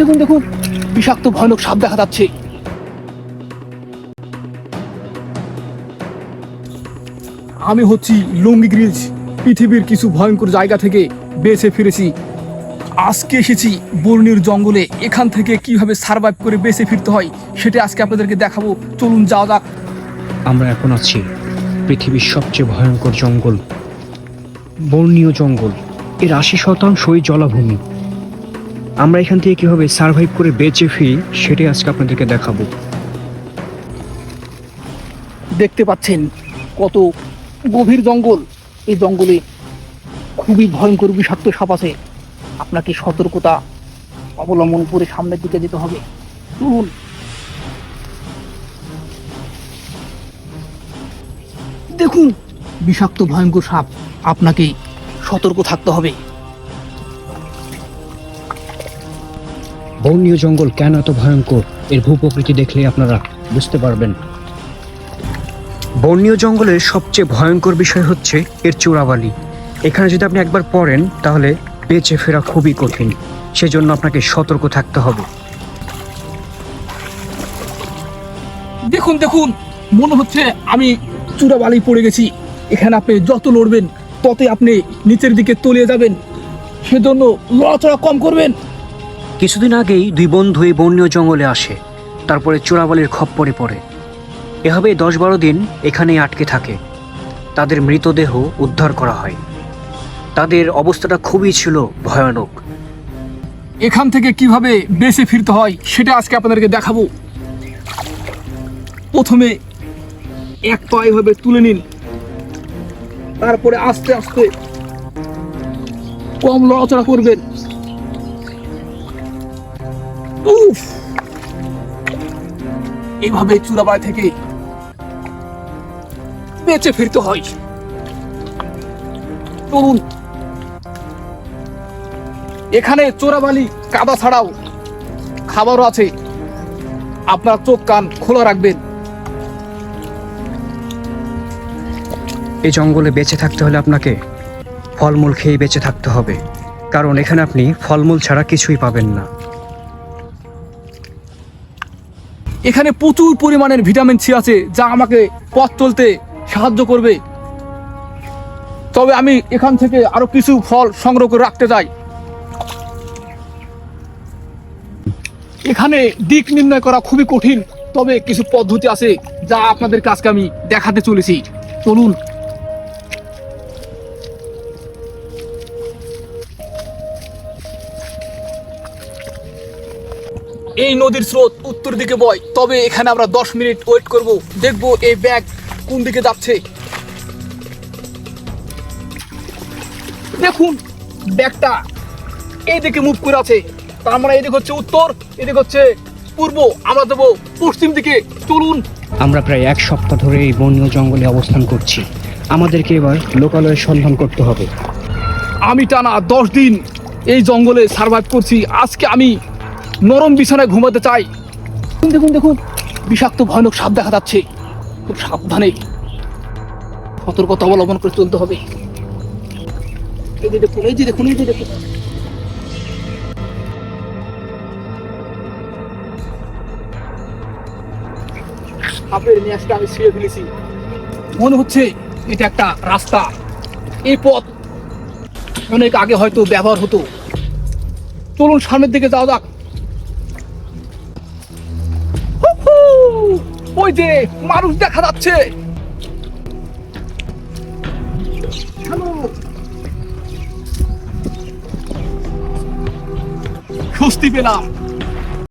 দেখুন দেখুন বিষাক্ত ভয়ানক সাপ দেখা যাচ্ছে। আমি হচ্ছি লুঙ্গি গ্রিজ পৃথিবীর কিছু ভয়ঙ্কর জায়গা থেকে বেঁচে ফিরেছি। আজকে এসেছি বর্ণির জঙ্গলে এখান থেকে কীভাবে সার্ভাইভ করে বেঁচে ফিরতে হয় সেটা আজকে আপনাদেরকে দেখাবো। চলুন যাওয়া যাক। আমরা এখন আছি পৃথিবীর সবচেয়ে ভয়ঙ্কর জঙ্গল বর্ণীয় জঙ্গল। এর আশি শতাংশই জলাভূমি। আমরা এখান থেকে কীভাবে সার্ভাইভ করে বেঁচে ফিরি, সেটাই আজকে আপনাদেরকে দেখাবো। দেখতে পাচ্ছেন কত গভীর জঙ্গল। এই জঙ্গলে খুবই ভয়ঙ্কর বিষাক্ত সাপ আছে। আপনাকে সতর্কতা অবলম্বন করে সামনের দিকে যেতে হবে। চলুন। দেখুন, বিষাক্ত ভয়ঙ্কর সাপ আপনাকে সতর্ক থাকতে হবে। বর্ণীয় জঙ্গল কেন এত ভয়ঙ্কর? এর ভূপ্রকৃতি দেখলে আপনারা বুঝতে পারবেন। বর্ণীয় জঙ্গলের সবচেয়ে ভয়ঙ্কর বিষয় হচ্ছে এর চোরাবালি এখানে যদি আপনি একবার পড়েন তাহলে বেঁচে ফেরা খুবই কঠিন। সেজন্য আপনাকে সতর্ক থাকতে হবে। দেখুন দেখুন মনে হচ্ছে আমি চূড়া বালি পড়ে গেছি। এখানে আপনি যত লড়বেন ততই আপনি নিচের দিকে তলিয়ে যাবেন। সেজন্য লড়াচড়া কম করবেন। কিছুদিন আগেই দুই বন্ধু এই বর্ণীয় জঙ্গলে আসে, তারপরে চোরাবালির খপ্পরে পড়ে। এভাবে দশ বারো দিন এখানেই আটকে থাকে। তাদের মৃতদেহ উদ্ধার করা হয়। তাদের অবস্থাটা খুবই ছিল ভয়ানক। এখান থেকে কীভাবে বেঁচে ফিরতে হয়, সেটা আজকে আপনাদেরকে দেখাবো। প্রথমে এক পা এভাবে তুলে নিন। তারপরে আস্তে আস্তে কম লড়াচড়া করবেন। উফ! এইভাবে চূড়াবাড়ি থেকে বেঁচে ফিরতে হয়। চলুন এখানে চোরাবালি কাদা ছাড়াও খাবারও আছে। আপনার চোখ কান খোলা রাখবেন। এই জঙ্গলে বেঁচে থাকতে হলে আপনাকে ফলমূল খেয়ে বেঁচে থাকতে হবে। কারণ এখানে আপনি ফলমূল ছাড়া কিছুই পাবেন না। এখানে প্রচুর পরিমাণের ভিটামিন সি আছে যা আমাকে পথ চলতে সাহায্য করবে। তবে আমি এখান থেকে আরও কিছু ফল সংগ্রহ করে রাখতে চাই। এখানে দিক নির্ণয় করা খুবই কঠিন, তবে কিছু পদ্ধতি আছে যা আপনাদের কাছকে আমি দেখাতে চলেছি। চলুন এই নদীর স্রোত উত্তর দিকে বয়। তবে এখানে আমরা দশ মিনিট ওয়েট করব। দেখব এই ব্যাগ কোন দিকে যাচ্ছে। দেখুন ব্যাগটা এই দিকে মুভ করে আছে। তার মানে এদিকে হচ্ছে উত্তর এদিকে হচ্ছে পূর্ব। আমরা দেবো পশ্চিম দিকে। চলুন। আমরা প্রায় এক সপ্তাহ ধরে এই বন্য জঙ্গলে অবস্থান করছি। আমাদেরকে এবার লোকালয়ের সন্ধান করতে হবে। আমি টানা দশ দিন এই জঙ্গলে সার্ভাইভ করছি। আজকে আমি নরম বিছানায় ঘুমাতে চাই। দেখুন, দেখুন বিষাক্ত ভয়ানক সাপ দেখা যাচ্ছে। খুব সাবধানে সতর্কতা অবলম্বন করে চলতে হবে। দেখুন এই যে দেখুন এই যে দেখুন। আমি ফেলেছি। মনে হচ্ছে এটা একটা রাস্তা। এই পথ অনেক আগে হয়তো ব্যবহার হতো। চলুন সামনের দিকে যাওয়া যাক। ওই যে মানুষ দেখা যাচ্ছে। স্বস্তি পেলাম